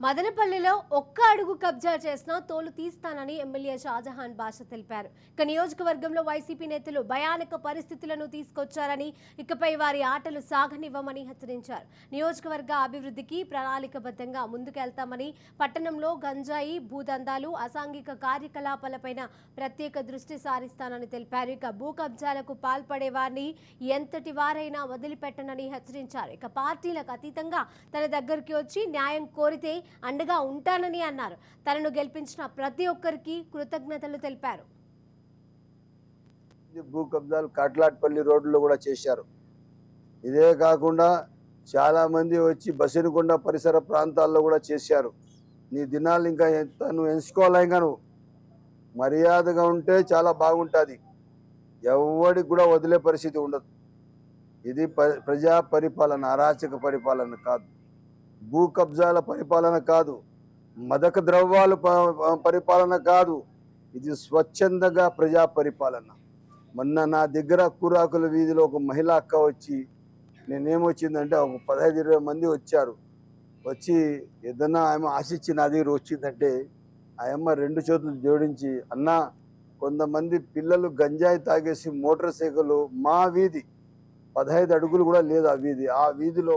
మదనపల్లిలో ఒక్క అడుగు కబ్జా చేసినా తోలు తీస్తానని ఎమ్మెల్యే షాజహాన్ బాష తెలిపారు. ఇక నియోజకవర్గంలో వైసీపీ నేతలు భయానక పరిస్థితులను తీసుకొచ్చారని ఇకపై వారి ఆటలు సాగనివ్వమని హెచ్చరించారు. నియోజకవర్గ అభివృద్ధికి ప్రణాళికబద్ధంగా ముందుకెళ్తామని పట్టణంలో గంజాయి భూదందాలు అసాంఘిక కార్యకలాపాలపైన ప్రత్యేక దృష్టి సారిస్తానని తెలిపారు. ఇక భూ కబ్జాలకు పాల్పడే వారిని ఎంతటి వారైనా వదిలిపెట్టనని హెచ్చరించారు. ఇక పార్టీలకు అతీతంగా తన దగ్గరికి వచ్చి న్యాయం కోరితే అండగా ఉంటానని అన్నారు. తనను గెలిపించిన ప్రతి ఒక్కరికి కృతజ్ఞతలు తెలిపారు. భూ కబ్జాలు కాట్లాట్పల్లి రోడ్లో కూడా చేశారు. ఇదే కాకుండా చాలామంది వచ్చి బసినకొండ పరిసర ప్రాంతాల్లో కూడా చేశారు. నీ దినాలు ఇంకా ఎంత నువ్వు ఎంచుకోవాలి ఇంకా నువ్వు? మర్యాదగా ఉంటే చాలా బాగుంటుంది. ఎవడికి కూడా వదిలే పరిస్థితి ఉండదు. ఇది ప్రజా పరిపాలన అరాచక పరిపాలన కాదు. భూ కబ్జాల పరిపాలన కాదు మదక ద్రవ్యాల ప- పరిపాలన కాదు ఇది స్వచ్ఛందంగా ప్రజా పరిపాలన. మొన్న నా దగ్గర కూరాకుల వీధిలో ఒక మహిళ అక్క వచ్చి నేనేమొచ్చిందంటే ఒక పదహైదు ఇరవై మంది వచ్చారు. వచ్చి ఏదన్నా ఆమె ఆశించి నా దగ్గర వచ్చిందంటే ఆయమ్మ రెండు చేతులు జోడించి అన్న కొంతమంది పిల్లలు గంజాయి తాగేసి మోటార్ సైకిల్ మా వీధి పదహైదు అడుగులు కూడా లేదు ఆ వీధి ఆ వీధిలో